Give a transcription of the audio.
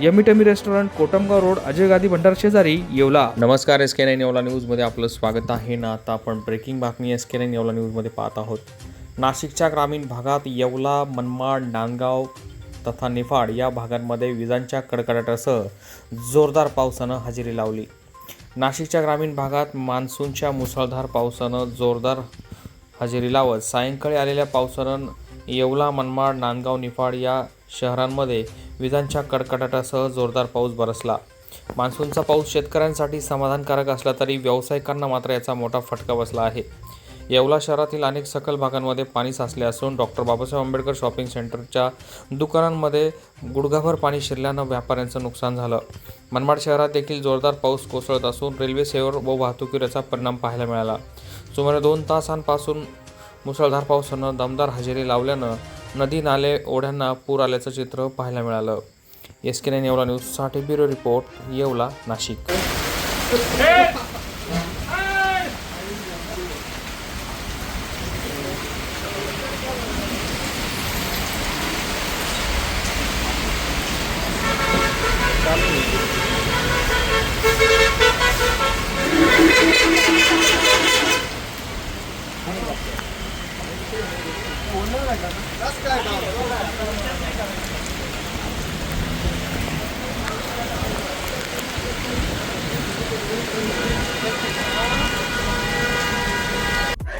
Yummy tummy restaurant Kotamgaon road Ajay Gadi Bhandar शेजारी येवला. नमस्कार S K nine Yeola न्यूजमध्ये आपलं स्वागत आहे. ना आता आपण ब्रेकिंग बातमी एस के नाईन येवला न्यूजमध्ये पाहत आहोत. नाशिकच्या ग्रामीण भागात येवला मनमाड नांदगाव तथा निफाड या भागांमध्ये विजांच्या कडकडाटासह जोरदार पावसानं हजेरी लावली. नाशिकच्या ग्रामीण भागात मान्सूनच्या मुसळधार पावसानं जोरदार हजेरी लावत सायंकाळी आलेल्या पावसानं येवला मनमाड नांदगाव निफाड या शहरांमध्ये विजांच्या कडकडाटासह जोरदार पाऊस बरसला. मान्सूनचा पाऊस शेतकऱ्यांसाठी समाधानकारक असला तरी व्यावसायिकांना मात्र याचा मोठा फटका बसला आहे. येवला शहरातील अनेक सखल भागांमध्ये पाणी साचले असून डॉक्टर बाबासाहेब आंबेडकर शॉपिंग सेंटरच्या दुकानांमध्ये गुडघाभर पाणी शिरल्यानं व्यापाऱ्यांचं नुकसान झालं. मनमाड शहरात देखील जोरदार पाऊस कोसळत असून रेल्वे सेवेवर व वाहतुकीवर याचा परिणाम पाहायला मिळाला. सुमारे दोन तासांपासून मुसळधार पावसानं दमदार हजेरी लावल्यानं नदी नाले ओढ्यांना पूर आल्याचं चित्र पाहायला मिळालं. एस के नाईन येवला न्यूजसाठी ब्युरो रिपोर्ट येवला नाशिक.